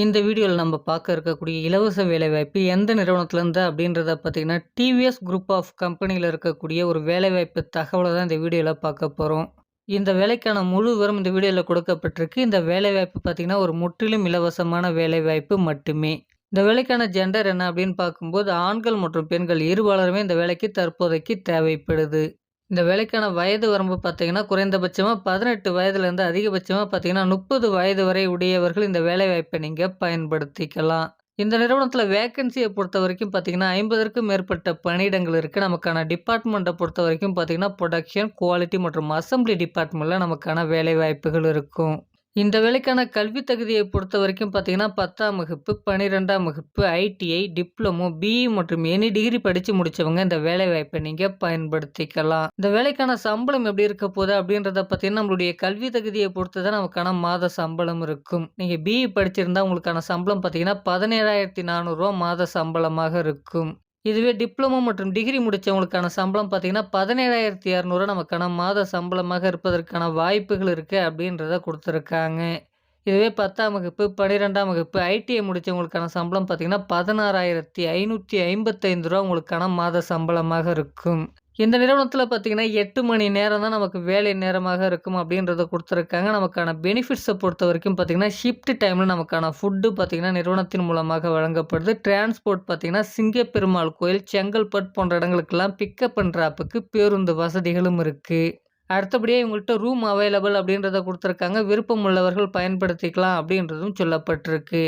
இந்த வீடியோவில் நம்ம பார்க்க இருக்கக்கூடிய இலவச வேலைவாய்ப்பு எந்த நிறுவனத்துலேருந்து அப்படின்றத பார்த்தீங்கன்னா டிவிஎஸ் குரூப் ஆஃப் கம்பெனியில் இருக்கக்கூடிய ஒரு வேலைவாய்ப்பு தகவலை தான் இந்த வீடியோவில் பார்க்க போகிறோம் இந்த வேலைக்கான முழு விவரம் இந்த வீடியோவில் கொடுக்கப்பட்டிருக்கு. இந்த வேலைவாய்ப்பு பார்த்திங்கன்னா ஒரு முற்றிலும் இலவசமான வேலைவாய்ப்பு மட்டுமே. இந்த வேலைக்கான ஜெண்டர் என்ன அப்படின்னு பார்க்கும்போது ஆண்கள் மற்றும் பெண்கள் இருபாலருமே இந்த வேலைக்கு தற்போதைக்கு தேவைப்படுது. இந்த வேலைக்கான வயது வரம்பு பார்த்தீங்கன்னா குறைந்தபட்சமாக பதினெட்டு வயதுலேருந்து அதிகபட்சமாக பார்த்தீங்கன்னா முப்பது வயது வரை உடையவர்கள் இந்த வேலைவாய்ப்பை நீங்கள் பயன்படுத்திக்கலாம். இந்த நிறுவனத்தில் வேக்கன்சியை பொறுத்த வரைக்கும் பார்த்தீங்கன்னா ஐம்பதற்கும் மேற்பட்ட பணியிடங்கள் இருக்குது நமக்கான டிபார்ட்மெண்ட்டை பொறுத்த வரைக்கும் பார்த்தீங்கன்னா ப்ரொடக்ஷன் குவாலிட்டி மற்றும் அசம்பிளி டிபார்ட்மெண்ட்டில் நமக்கான வேலைவாய்ப்புகள் இருக்கும். இந்த வேலைக்கான கல்வி தகுதியை பொறுத்த வரைக்கும் பார்த்தீங்கன்னா பத்தாம் வகுப்பு பன்னிரெண்டாம் வகுப்பு ஐடிஐ டிப்ளமோ பிஇ மற்றும் எனி டிகிரி படித்து முடித்தவங்க இந்த வேலை வாய்ப்பை நீங்கள் பயன்படுத்திக்கலாம். இந்த வேலைக்கான சம்பளம் எப்படி இருக்க போகுது அப்படின்றத பார்த்தீங்கன்னா நம்மளுடைய கல்வி தகுதியை பொறுத்து தான் நமக்கான மாத சம்பளம் இருக்கும். நீங்கள் பிஇ படிச்சிருந்தா உங்களுக்கான சம்பளம் பார்த்தீங்கன்னா பதினேழாயிரத்தி நானூறுரூவா மாத சம்பளமாக இருக்கும். இதுவே டிப்ளமோ மற்றும் டிகிரி முடித்தவங்களுக்கான சம்பளம் பார்த்தீங்கன்னா பதினேழாயிரத்தி இரநூறு நமக்கான மாத சம்பளமாக இருப்பதற்கான வாய்ப்புகள் இருக்குது அப்படின்றத கொடுத்துருக்காங்க. இதுவே பத்தாம் வகுப்பு பன்னிரெண்டாம் வகுப்பு ஐடிஐ முடித்தவங்களுக்கான சம்பளம் பார்த்திங்கன்னா பதினாறாயிரத்தி ஐநூற்றி ஐம்பத்தைந்து ரூபா உங்களுக்கான மாத சம்பளமாக இருக்கும். இந்த நிறுவனத்தில் பார்த்தீங்கன்னா எட்டு மணி நேரம் தான் நமக்கு வேலை நேரமாக இருக்கும் அப்படின்றத கொடுத்துருக்காங்க. நமக்கான பெனிஃபிட்ஸை பொறுத்த வரைக்கும் பார்த்திங்கன்னா ஷிஃப்ட் டைமில் நமக்கான ஃபுட்டு பார்த்திங்கன்னா நிறுவனத்தின் மூலமாக வழங்கப்படுது. டிரான்ஸ்போர்ட் பார்த்திங்கன்னா சிங்கப்பெருமாள் கோயில் செங்கல்பட் போன்ற இடங்களுக்கெல்லாம் பிக்கப் பண்ணுறாப்புக்கு பேருந்து வசதிகளும் இருக்குது அடுத்தபடியாக இவங்கள்ட்ட ரூம் அவைலபிள் அப்படின்றத கொடுத்துருக்காங்க. விருப்பம் உள்ளவர்கள் பயன்படுத்திக்கலாம் அப்படின்றதும் சொல்லப்பட்டிருக்கு.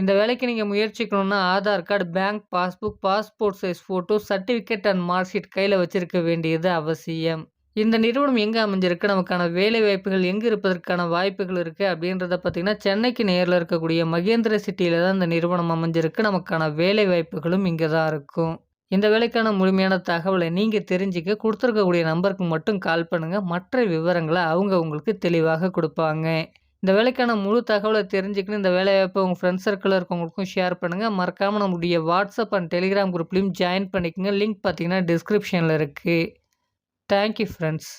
இந்த வேலைக்கு நீங்கள் முயற்சிக்கணும்னா Aadhaar card bank passbook passport size photo certificate and mark sheet கையில் வச்சுருக்க வேண்டியது அவசியம். இந்த நிறுவனம் எங்கே அமைஞ்சிருக்கு? நமக்கான வேலை வாய்ப்புகள் எங்கே இருப்பதற்கான வாய்ப்புகள் இருக்குது அப்படின்றத பார்த்திங்கன்னா சென்னைக்கு நேரில் இருக்கக்கூடிய மகேந்திர சிட்டியில் தான் இந்த நிறுவனம் அமைஞ்சிருக்கு. நமக்கான வேலை வாய்ப்புகளும் இங்கே தான் இருக்கும். இந்த வேலைக்கான முழுமையான தகவலை நீங்கள் தெரிஞ்சுக்க கொடுத்துருக்கக்கூடிய நம்பருக்கு மட்டும் கால் பண்ணுங்கள் மற்ற விவரங்களை அவங்க உங்களுக்கு தெளிவாக கொடுப்பாங்க. இந்த வேலைக்கான முழு தகவலை தெரிஞ்சுக்கணும் இந்த வேலைவாய்ப்பை உங்கள் ஃப்ரெண்ட்ஸ் சர்க்கிளில் இருக்கவங்களுக்கும் ஷேர் பண்ணுங்கள் மறக்காமல் நம்முடைய வாட்ஸ்அப் அண்ட் டெலிகிராம் குரூப்லேயும் ஜாயின் பண்ணிக்கோங்க. லிங்க் பார்த்தீங்கன்னா டிஸ்கிரிப்ஷனில் இருக்குது தேங்க்யூ ஃப்ரெண்ட்ஸ்